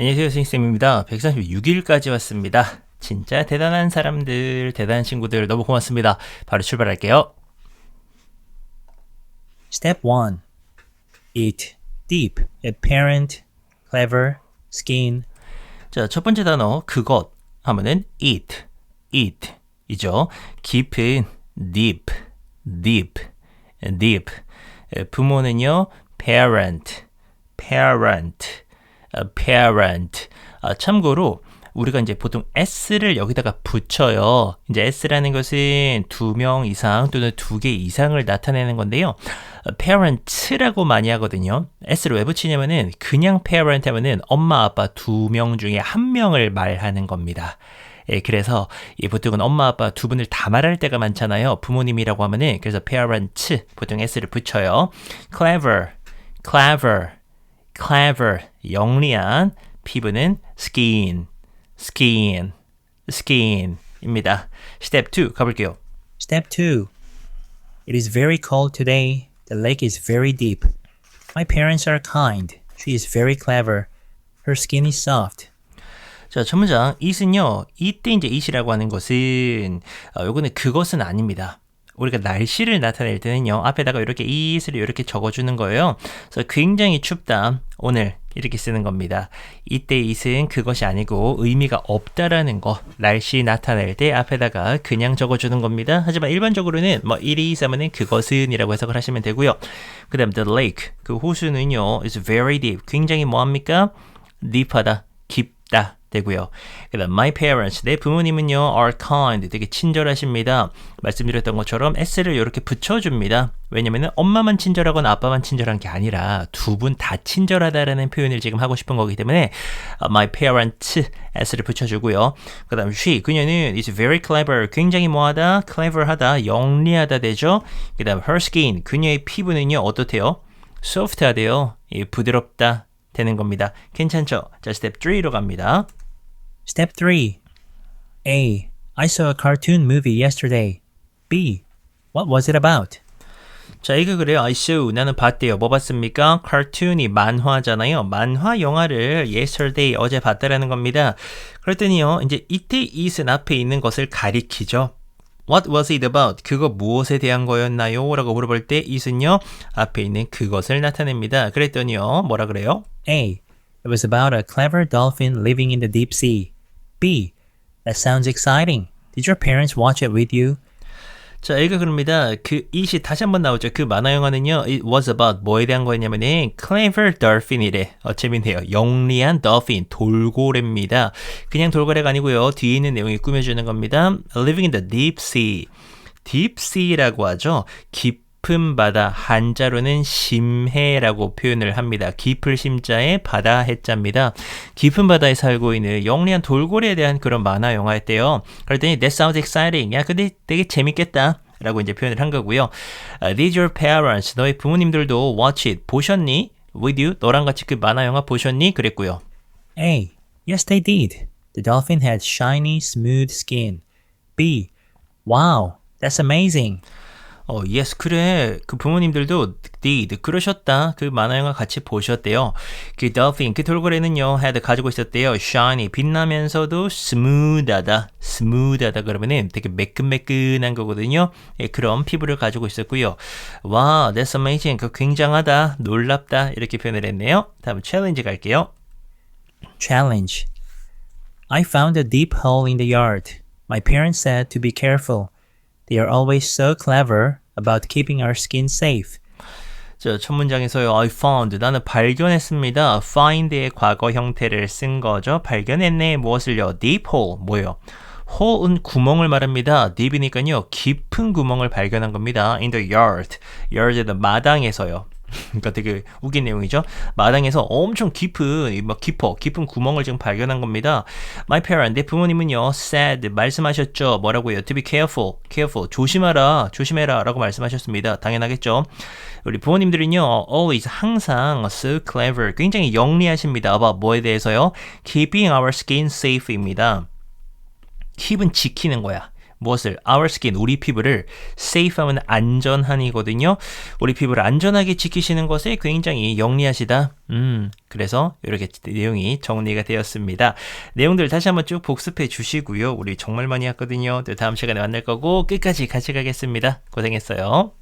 안녕하세요, 선생님입니다. 136일까지 왔습니다. 진짜 대단한 사람들, 대단한 친구들 너무 고맙습니다. 바로 출발할게요. Step 1. Eat deep, apparent, clever, skin. 자, 첫 번째 단어 그것 하면은 eat, eat 이죠. 깊은 deep, deep, deep. 에, 부모는요 parent, parent, 아, parent. 아, 참고로 우리가 이제 보통 s를 여기다가 붙여요. 이제 s라는 것은 두 명 이상 또는 두 개 이상을 나타내는 건데요. 어, parent라고 많이 하거든요. s를 왜 붙이냐면은 그냥 parent 하면은 엄마 아빠 두 명 중에 한 명을 말하는 겁니다. 예, 그래서 이 보통은 엄마 아빠 두 분을 다 말할 때가 많잖아요. 부모님이라고 하면은 그래서 parent 보통 s를 붙여요. clever, clever, clever 영리한 피부는 skin, skin, skin입니다. 스텝 2 가볼게요. Step 2. It is very cold today. The lake is very deep. My parents are kind. She is very clever. Her skin is soft. 자, 첫 문장 it은요. 이때 이제 it이라고 하는 것은 어, 요거는 그것은 아닙니다. 우리가 날씨를 나타낼 때는요. 앞에다가 이렇게 it을 이렇게 적어주는 거예요. 그래서 굉장히 춥다. 오늘 이렇게 쓰는 겁니다. 이때 it은 그것이 아니고 의미가 없다라는 거. 날씨 나타낼 때 앞에다가 그냥 적어주는 겁니다. 하지만 일반적으로는 뭐 it is 하면은 그것은이라고 해석을 하시면 되고요. 그 다음 the lake 그 호수는요. is very deep 굉장히 뭐합니까? deep하다 깊다 되고요. 그다음 my parents 내 부모님은요 are kind 되게 친절하십니다. 말씀드렸던 것처럼 s를 이렇게 붙여줍니다. 왜냐면은 엄마만 친절하거나 아빠만 친절한 게 아니라 두 분 다 친절하다라는 표현을 지금 하고 싶은 거기 때문에 어, my parents s를 붙여주고요. 그다음 she 그녀는 is very clever 굉장히 뭐하다 clever하다 영리하다 되죠. 그다음 her skin 그녀의 피부는요 어떻대요? soft하대요. 예, 부드럽다 되는 겁니다. 괜찮죠? 자, 스텝 3로 갑니다. Step 3. A. I saw a cartoon movie yesterday. B. What was it about? 자, 이거 그래요. I saw. 나는 봤대요. 뭐 봤습니까? 카툰이 만화잖아요. 만화 영화를 yesterday 어제 봤다라는 겁니다. 그랬더니요. 이제 이때 it은 앞에 있는 것을 가리키죠. What was it about? 그거 무엇에 대한 거였나요? 라고 물어볼 때 it은요. 앞에 있는 그것을 나타냅니다. 그랬더니요. 뭐라 그래요? A. It was about a clever dolphin living in the deep sea. B. That sounds exciting. Did your parents watch it with you? 자, 이거 그럽니다. 그 it이 다시 한번 나오죠. 그 만화 영화는요. It was about 뭐에 대한 거였냐면은 clever dolphin이래. 어, 재밌네요. 영리한 dolphin, 돌고래입니다. 그냥 돌고래가 아니고요. 뒤에 있는 내용이 꾸며주는 겁니다. Living in the deep sea. deep sea라고 하죠. 깊 은 바다. 한자로는 심해라고 표현을 합니다. 깊을 심자에 바다 해자입니다. 깊은 바다에 살고 있는 영리한 돌고래에 대한 그런 만화 영화였대요. 그랬더니 that sounds exciting. 야, 근데 되게 재밌겠다. 라고 이제 표현을 한 거고요. Uh, did your parents, 너의 부모님들도 watch it, 보셨니? with you, 너랑 같이 그 만화 영화 보셨니? 그랬고요. A. Yes, they did. The dolphin had shiny, smooth skin. B. Wow, that's amazing. 어, yes, 그래. 그 부모님들도 did, 그러셨다. 그 만화 영화 같이 보셨대요. 그 dolphin, 그 돌고래는요, had 가지고 있었대요. shiny, 빛나면서도 smooth하다. smooth하다 그러면은 되게 매끈매끈한 거거든요. 예, 그런 피부를 가지고 있었고요. 와, that's amazing. 그 굉장하다. 놀랍다. 이렇게 표현을 했네요. 다음 챌린지 갈게요. Challenge. I found a deep hole in the yard. My parents said to be careful. They are always so clever about keeping our skin safe. 자, 첫 문장에서요. I found. 나는 발견했습니다. find의 과거 형태를 쓴 거죠. 발견했네. 무엇을요? deep hole. 뭐예요? hole은 구멍을 말합니다. deep이니까요. 깊은 구멍을 발견한 겁니다. in the yard. yard에는 마당에서요. 그러니까 되게 웃긴 내용이죠. 마당에서 엄청 깊은, 막 깊어, 깊은 구멍을 지금 발견한 겁니다. My parent, 내 부모님은요, said, 말씀하셨죠. 뭐라고요? To be careful, careful, 조심하라, 조심해라, 라고 말씀하셨습니다. 당연하겠죠. 우리 부모님들은요, always, 항상, so clever, 굉장히 영리하십니다. about 뭐에 대해서요? Keeping our skin safe입니다. keep은 지키는 거야. 무엇을 our skin 우리 피부를 safe 하면 안전한이거든요. 우리 피부를 안전하게 지키시는 것에 굉장히 영리하시다. 음, 그래서 이렇게 내용이 정리가 되었습니다. 내용들 다시 한번 쭉 복습해 주시고요. 우리 정말 많이 했거든요. 또 다음 시간에 만날 거고 끝까지 같이 가겠습니다. 고생했어요.